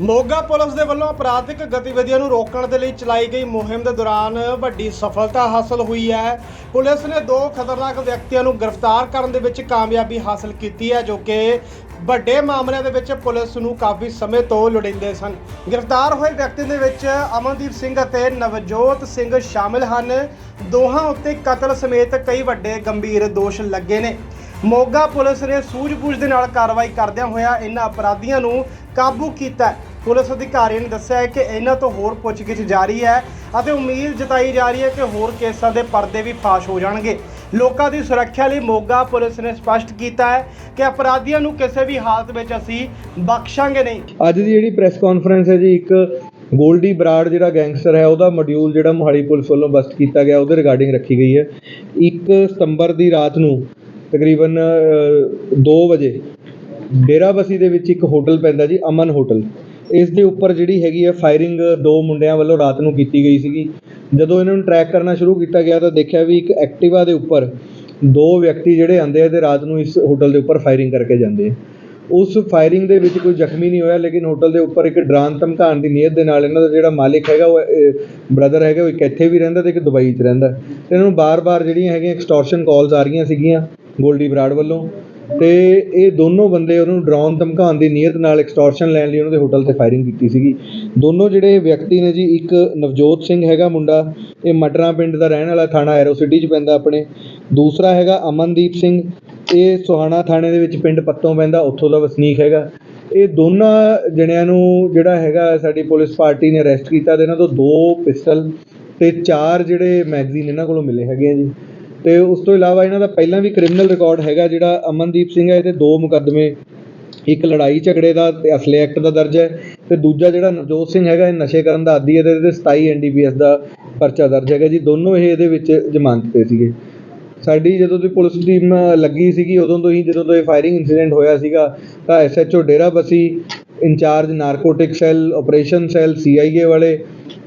Moga police ਦੇ ਵੱਲੋਂ ਅਪਰਾਧਿਕ ਗਤੀਵਿਧੀਆਂ ਨੂੰ ਰੋਕਣ ਦੇ ਲਈ ਚਲਾਈ ਗਈ ਮੁਹਿੰਮ ਦੇ ਦੌਰਾਨ ਵੱਡੀ ਸਫਲਤਾ ਹਾਸਲ ਹੋਈ ਹੈ। ਪੁਲਿਸ ਨੇ ਦੋ ਖਤਰਨਾਕ ਵਿਅਕਤੀਆਂ ਨੂੰ ਗ੍ਰਿਫਤਾਰ ਕਰਨ ਦੇ ਵਿੱਚ ਕਾਮਯਾਬੀ ਹਾਸਲ ਕੀਤੀ ਹੈ, ਜੋ ਕਿ ਵੱਡੇ ਮਾਮਲਿਆਂ ਦੇ ਵਿੱਚ ਪੁਲਿਸ ਨੂੰ ਕਾਫੀ ਸਮੇਂ ਤੋਂ ਲੋੜੀਂਦੇ ਸਨ। ਗ੍ਰਿਫਤਾਰ ਹੋਏ ਵਿਅਕਤੀ ਦੇ ਵਿੱਚ ਅਮਨਦੀਪ ਸਿੰਘ ਅਤੇ ਨਵਜੋਤ ਸਿੰਘ ਸ਼ਾਮਿਲ ਹਨ। ਦੋਹਾਂ ਉੱਤੇ ਕਤਲ ਸਮੇਤ ਕਈ ਵੱਡੇ ਗੰਭੀਰ ਦੋਸ਼ ਲੱਗੇ ਨੇ। ਮੋਗਾ ਪੁਲਿਸ ਨੇ ਸੂਝ-ਬੂਝ ਦੇ ਨਾਲ ਕਾਰਵਾਈ ਕਰਦਿਆਂ ਹੋਇਆ ਇਹਨਾਂ ਅਪਰਾਧੀਆਂ ਨੂੰ ਕਾਬੂ ਕੀਤਾ ਪੁਲਿਸ ਅਧਿਕਾਰੀ ਨੇ ਦੱਸਿਆ ਹੈ ਕਿ ਇਹਨਾਂ ਤੋਂ ਹੋਰ ਪੁੱਛਗਿੱਛ ਜਾਰੀ ਹੈ ਅਤੇ ਉਮੀਦ ਜਤਾਈ ਜਾ ਰਹੀ ਹੈ ਕਿ ਹੋਰ ਕੇਸਾਂ ਦੇ ਪਰਦੇ ਵੀ ਫਾਸ਼ ਹੋ ਜਾਣਗੇ। ਲੋਕਾਂ ਦੀ ਸੁਰੱਖਿਆ ਲਈ ਮੋਗਾ ਪੁਲਿਸ ਨੇ ਸਪਸ਼ਟ ਕੀਤਾ ਹੈ ਕਿ ਅਪਰਾਧੀਆਂ ਨੂੰ ਕਿਸੇ ਵੀ ਹਾਲਤ ਵਿੱਚ ਅਸੀਂ ਬਖਸ਼ਾਂਗੇ ਨਹੀਂ। ਅੱਜ ਦੀ ਜਿਹੜੀ ਪ੍ਰੈਸ ਕਾਨਫਰੰਸ ਹੈ ਜੀ, ਇੱਕ ਗੋਲਡੀ ਬਰਾੜ ਜਿਹੜਾ ਗੈਂਗਸਟਰ ਹੈ, ਉਹਦਾ ਮੋਡਿਊਲ ਜਿਹੜਾ ਮੋਹਾਲੀ ਪੁਲਿਸ ਵੱਲੋਂ ਬਸਟ ਕੀਤਾ ਗਿਆ, ਉਹਦੇ ਰਿਗਾਰਡਿੰਗ ਰੱਖੀ ਗਈ ਹੈ। 1 ਸਤੰਬਰ ਦੀ ਰਾਤ ਨੂੰ ਤਕਰੀਬਨ 2 ਵਜੇ ਡੇਰਾਬੱਸੀ ਦੇ ਵਿੱਚ ਇੱਕ ਹੋਟਲ ਪੈਂਦਾ ਜੀ, ਅਮਨ ਹੋਟਲ। ਇਸ ਦੇ ਉੱਪਰ ਜਿਹੜੀ ਹੈਗੀ ਹੈ ਫਾਇਰਿੰਗ ਦੋ ਮੁੰਡਿਆਂ ਵੱਲੋਂ ਰਾਤ ਨੂੰ ਕੀਤੀ ਗਈ ਸੀਗੀ। ਜਦੋਂ ਇਹਨਾਂ ਨੂੰ ਟਰੈਕ ਕਰਨਾ ਸ਼ੁਰੂ ਕੀਤਾ ਗਿਆ ਤਾਂ ਦੇਖਿਆ ਵੀ ਇੱਕ ਐਕਟਿਵਾ ਦੇ ਉੱਪਰ ਦੋ ਵਿਅਕਤੀ ਜਿਹੜੇ ਆਂਦੇ ਆ ਤੇ ਰਾਤ ਨੂੰ ਇਸ ਹੋਟਲ ਦੇ ਉੱਪਰ ਫਾਇਰਿੰਗ ਕਰਕੇ ਜਾਂਦੇ ਆ। ਉਸ ਫਾਇਰਿੰਗ ਦੇ ਵਿੱਚ ਕੋਈ ਜ਼ਖਮੀ ਨਹੀਂ ਹੋਇਆ, ਲੇਕਿਨ ਹੋਟਲ ਦੇ ਉੱਪਰ ਇੱਕ ਡਰਾਨ ਧਮਕਾਉਣ ਦੀ ਨੀਅਤ ਦੇ ਨਾਲ ਇਹਨਾਂ ਦਾ ਜਿਹੜਾ ਮਾਲਿਕ ਹੈਗਾ ਉਹ ਬ੍ਰਦਰ ਹੈਗਾ, ਉਹ ਇੱਕ ਇੱਥੇ ਵੀ ਰਹਿੰਦਾ ਤੇ ਇੱਕ ਦੁਬਈ 'ਚ ਰਹਿੰਦਾ। ਤੇ ਇਹਨਾਂ ਨੂੰ ਬਾਰ-ਬਾਰ ਜਿਹੜੀਆਂ ਹੈਗੀਆਂ ਐਕਸਟੋਰਸ਼ਨ ਕਾਲਸ ਆ ਰਹੀਆਂ ਸੀਗੀਆਂ ਗੋਲਡੀ ਬਰਾੜ ਵੱਲੋਂ। ਤੇ ਇਹ ਦੋਨੋਂ ਬੰਦੇ ਉਹਨੂੰ ਡਰਾਉਣ, ਧਮਕਾਉਣ ਦੀ ਨੀਅਤ ਨਾਲ ਐਕਸਟੋਰਸ਼ਨ ਲੈਣ ਲਈ ਉਹਨਾਂ ਦੇ ਹੋਟਲ ਤੇ ਫਾਇਰਿੰਗ ਕੀਤੀ ਸੀਗੀ। ਦੋਨੋਂ ਜਿਹੜੇ ਵਿਅਕਤੀ ਨੇ ਜੀ, ਇੱਕ ਨਵਜੋਤ ਸਿੰਘ ਹੈਗਾ ਮੁੰਡਾ, ਇਹ ਮਟਰਾਂ ਪਿੰਡ ਦਾ ਰਹਿਣ ਵਾਲਾ, ਥਾਣਾ ਐਰੋ ਸਿਟੀ 'ਚ ਪੈਂਦਾ ਆਪਣੇ। ਦੂਸਰਾ ਹੈਗਾ ਅਮਨਦੀਪ ਸਿੰਘ, ਇਹ ਸੁਹਾਣਾ ਥਾਣੇ ਦੇ ਵਿੱਚ ਪਿੰਡ ਪੱਤੋਂ ਪੈਂਦਾ, ਉੱਥੋਂ ਦਾ ਵਸਨੀਕ ਹੈਗਾ। ਇਹ ਦੋਨਾਂ ਜਣਿਆਂ ਨੂੰ ਜਿਹੜਾ ਹੈਗਾ, ਸਾਡੀ ਪੁਲਿਸ ਪਾਰਟੀ ਨੇ ਅਰੈਸਟ ਕੀਤਾ ਤੇ ਇਹਨਾਂ ਤੋਂ ਦੋ ਪਿਸਟਲ ਤੇ ਚਾਰ ਜਿਹੜੇ ਮੈਗਜ਼ੀਨ ਇਹਨਾਂ ਕੋਲੋਂ ਮਿਲੇ ਹੈਗੇ ਆ ਜੀ। ਤੇ ਉਸ ਤੋਂ ਇਲਾਵਾ ਇਹਨਾਂ ਦਾ ਪਹਿਲਾਂ ਵੀ ਕ੍ਰਿਮੀਨਲ ਰਿਕਾਰਡ ਹੈਗਾ ਜਿਹੜਾ ਅਮਨਦੀਪ ਸਿੰਘ ਹੈ, ਇਹਦੇ ਦੋ ਮੁਕੱਦਮੇ, ਇੱਕ ਲੜਾਈ ਝਗੜੇ ਦਾ ਤੇ ਅਸਲੇ ਐਕਟ ਦਾ ਦਰਜ ਹੈ ਤੇ ਦੂਜਾ ਜਿਹੜਾ ਨਵਜੋਤ ਸਿੰਘ ਹੈਗਾ, ਇਹ ਨਸ਼ੇ ਕਰਨ ਦਾ ਆਦੀ ਹੈ ਤੇ ਇਹਦੇ 27 ਐਨਡੀਪੀਐਸ ਦਾ ਪਰਚਾ ਦਰਜ ਹੈਗਾ ਜੀ। ਦੋਨੋਂ ਇਹ ਇਹਦੇ ਵਿੱਚ ਜ਼ਮਾਨਤ ਤੇ ਸੀਗੇ। ਸਾਡੀ ਜਦੋਂ ਦੀ ਪੁਲਿਸ ਟੀਮ ਲੱਗੀ ਸੀਗੀ, ਉਦੋਂ ਤੋਂ ਹੀ ਜਦੋਂ ਤੋਂ ਇਹ ਫਾਇਰਿੰਗ ਇਨਸੀਡੈਂਟ ਹੋਇਆ ਸੀਗਾ, ਤਾਂ SHO Derabassi in-charge narcotic cell operation cell CIA ਵਾਲੇ,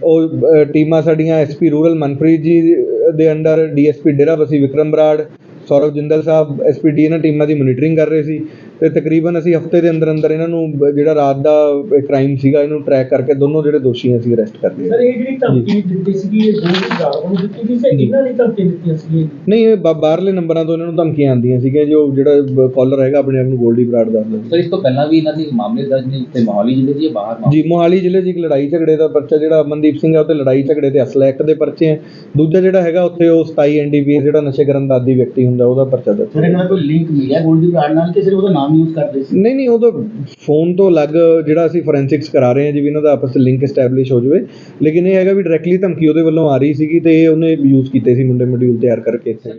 ਉਹ ਟੀਮਾਂ ਸਾਡੀਆਂ ਐਸਪੀ ਰੂਰਲ ਮਨਪ੍ਰੀਤ ਜੀ ਦੇ under DSP Derabassi Vikram Brar, Saurav Jindal Sahib SPD ਇਹਨਾਂ ਟੀਮਾਂ ਦੀ ਮੋਨੀਟਰਿੰਗ ਕਰ ਰਹੇ ਸੀ। ਤੇ ਤਕਰੀਬਨ ਅਸੀਂ ਹਫ਼ਤੇ ਦੇ ਅੰਦਰ ਅੰਦਰ ਇਹਨਾਂ ਨੂੰ ਜਿਹੜਾ ਰਾਤ ਦਾ ਕ੍ਰਾਈਮ ਸੀਗਾ ਇਹਨੂੰ ਟਰੈਕ ਕਰਕੇ ਦੋਨੋਂ ਜਿਹੜੇ ਦੋਸ਼ੀ ਅਸੀਂ ਅਰੈਸਟ ਕਰ ਲਿਆ ਸਰ ਇਹ ਜਿਹੜੀ ਧਮਕੀ ਦਿੱਤੀ ਸੀਗੀ ਇਹ ਦੋ ਹਜ਼ਾਰ ਨੂੰ ਦਿੱਤੀ ਗਈ ਸੀ ਇਹਨਾਂ ਨੇ ਧਮਕੀ ਦਿੱਤੀਆਂ ਸੀ ਨਹੀਂ ਇਹ ਬਾਹਰਲੇ ਨੰਬਰਾਂ ਤੋਂ ਇਹਨਾਂ ਨੂੰ ਧਮਕੀਆਂ ਆਉਂਦੀਆਂ ਸੀਗੀਆਂ ਜੋ ਜਿਹੜਾ ਕਾਲਰ ਹੈਗਾ ਆਪਣੇ ਆਪ ਨੂੰ ਗੋਲਡੀ ਬਰਾੜ ਦੱਸਦਾ ਸਰ ਇਸ ਤੋਂ ਪਹਿਲਾਂ ਵੀ ਇਹਨਾਂ ਦੇ ਮਾਮਲੇ ਦਰਜ ਨੇ ਤੇ ਮੋਹਾਲੀ ਜ਼ਿਲ੍ਹੇ ਦੀ ਬਾਹਰ? ਜੀ ਮੋਹਾਲੀ ਜ਼ਿਲ੍ਹੇ 'ਚ ਇੱਕ ਲੜਾਈ ਝਗੜੇ ਦਾ ਪਰਚਾ ਜਿਹੜਾ ਅਮਨਦੀਪ ਸਿੰਘ ਆ ਉਹ ਤੇ ਲੜਾਈ ਝਗੜੇ ਤੇ ਅਸਲਾ ਐਕਟ ਦੇ ਪਰਚੇ ਹੈ ਦੂਜਾ ਜਿਹੜਾ ਹੈਗਾ ਉੱਥੇ ਉਹ 27 ਐਨਡੀਪੀਐਸ ਜਿਹੜਾ ਨਸ਼ੇ ਕਰਨ ਦਾ ਆਦੀ ਵਿਅਕਤੀ ਹੁੰਦਾ ਉਹਦਾ ਪਰਚਾ ਦਰਜ ਸਰ ਇਹਨਾਂ ਦਾ ਕੋਈ ਲਿੰਕ ਮਿਲਿਆ ਗੋਲਡੀ ਬਰਾੜ ਨਾਲ ਕਿ ਸਿਰਫ ਉਹਦਾ ਨਾਮ ਯੂਜ਼ ਕਰਦੇ ਸੀ? ਨਹੀਂ ਨਹੀਂ, ਉਹ ਤਾਂ ਫੋਨ ਤੋਂ ਅਲੱਗ ਜਿਹੜਾ ਅਸੀਂ ਫੋਰੈਂਸਿਕਸ ਕਰਾ ਰਹੇ ਹਾਂ ਜੀ ਵੀ ਇਹਨਾਂ ਦਾ ਆਪਸ ਵਿੱਚ ਲਿੰਕ ਐਸਟੈਬਲਿਸ਼ ਹੋ ਜਾਵੇ। ਲੇਕਿਨ ਇਹ ਹੈਗਾ ਵੀ ਡਾਇਰੈਕਟਲੀ ਧਮਕੀ ਉਹਦੇ ਵੱਲੋਂ ਆ ਰਹੀ ਸੀਗੀ ਤੇ ਇਹ ਉਹਨੇ ਯੂਜ਼ ਕੀਤੇ ਸੀ ਮੁੰਡੇ ਮੋਡਿਊਲ ਤਿਆਰ ਕਰਕੇ ਇੱਥੇ।